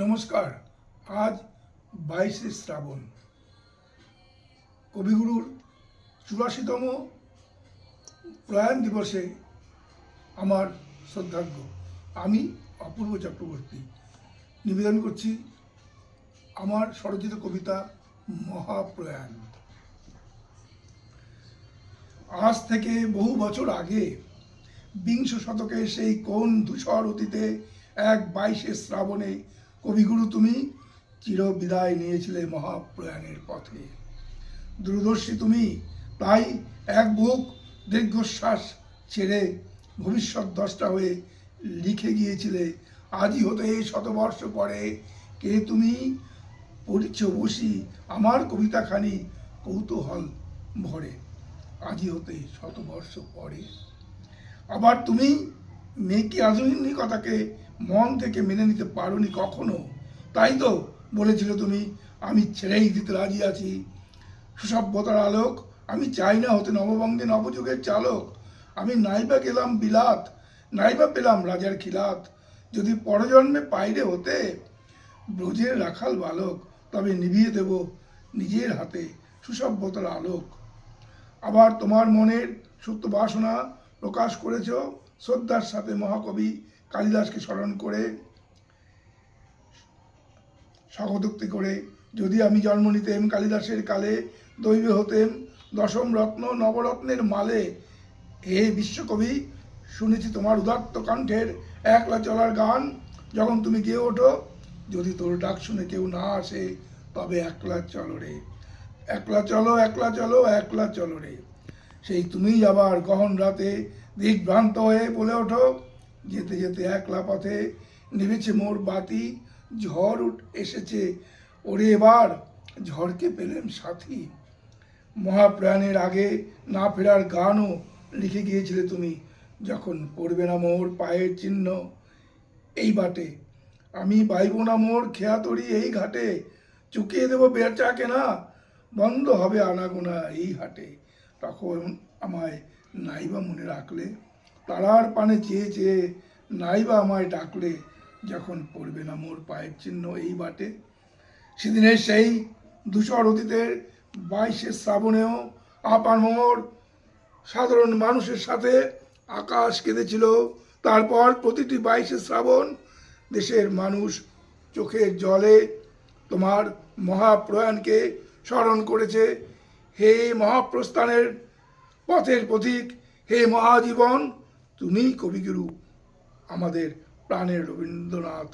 নমস্কার। আজ বাইশে শ্রাবণ। কবিগুরুর চুরাশিতম প্রয়াণ দিবসে আমার শ্রদ্ধার্ঘ্য আমি অপূর্ব চক্রবর্তী। নিবেদন করছি আমার স্বরচিত কবিতা মহাপ্রয়াণ। আজ থেকে বহু বছর আগে বিংশ শতকে সেই কোন ধূসর অতীতে এক বাইশে শ্রাবণে কবিগুরু তুমি চির বিদায় নিয়েছিলে মহাপ্রয়াণের পথে দূরদর্শী তুমি তাই এক বুক দীর্ঘশ্বাস ছেড়ে ভবিষ্যৎ দশটা হয়ে লিখে গিয়েছিলে। আজই হতে শতবর্ষ পরে কে তুমি পড়িছ বসি আমার কবিতাখানি কৌতূহল ভরে। আজই হতে শতবর্ষ পরে। আবার তুমি মেয়েকে আধুনিকতাকে মন থেকে মেনে নিতে পারোনি কখনো? তাই তো বলেছিল তুমি, আমি ছেড়েই দিতে রাজি আছি। সুসভ্যতার আলোক, আমি চাই না হতে নববঙ্গে নবযুগের চালক। আমি নাইবা গেলাম বিলাত, নাইবা পেলাম রাজার খিলাত। যদি পরজন্মে পাইরে হতে ব্রজের রাখাল বালক, তবে নিভিয়ে দেব নিজের হাতে সুসভ্যতার আলোক। আবার তোমার মনের সুপ্ত বাসনা প্রকাশ করেছ, শ্রদ্ধার সাথে মহাকবি কালিদাসকে স্মরণ করে, স্বাগতোক্তি করে, যদি আমি জন্ম নিতেম কালিদাসের কালে, দৈব হতেম দশম রত্ন নবরত্নের মালে। হে বিশ্বকবি, শুনেছি তোমার উদাত্ত কণ্ঠের একলা চলার গান। যখন তুমি গেয়ে ওঠো, যদি তোর ডাক শুনে কেউ না আসে, তবে একলা চলো রে। একলা চলো একলা চলো একলা চলো রে। সেই তুমিই আবার গহন রাতে দিগ্ভ্রান্ত হয়ে বলে ওঠো যেতে যেতে একলা পথে নেমেছে মোর বাতি। ঝড় উঠ এসেছে। ওরে এবার ঝড়কে পেলেন সাথী। মহাপ্রাণের আগে না ফেরার গানও লিখে গিয়েছিলে তুমি। যখন পড়বে না মোর পায়ের চিহ্ন এই বাটে। আমি বাইব না মোর খেয়াতরি এই ঘাটে। চুকিয়ে দেবো বেচা কেনা। বন্ধ হবে আনাগোনা এই হাটে। তখন আমায় নাইবা মনে রাখলে তারার পানে চেয়ে চেয়ে নাইবা আমায় ডাকলে যখন পড়বে না মোর পায়ের চিহ্ন এই বাটে। সেদিনের সেই ধূসর অতীতের বাইশে শ্রাবণেও আপার মোর সাধারণ মানুষের সাথে আকাশ কেঁদেছিল। তারপর প্রতিটি বাইশে শ্রাবণ দেশের মানুষ চোখের জলে তোমার মহাপ্রয়াণকে স্মরণ করেছে। হে মহাপ্রস্থানের পথের পথিক হে মহাজীবন তুমি কবিগুরু আমাদের প্রাণের রবীন্দ্রনাথ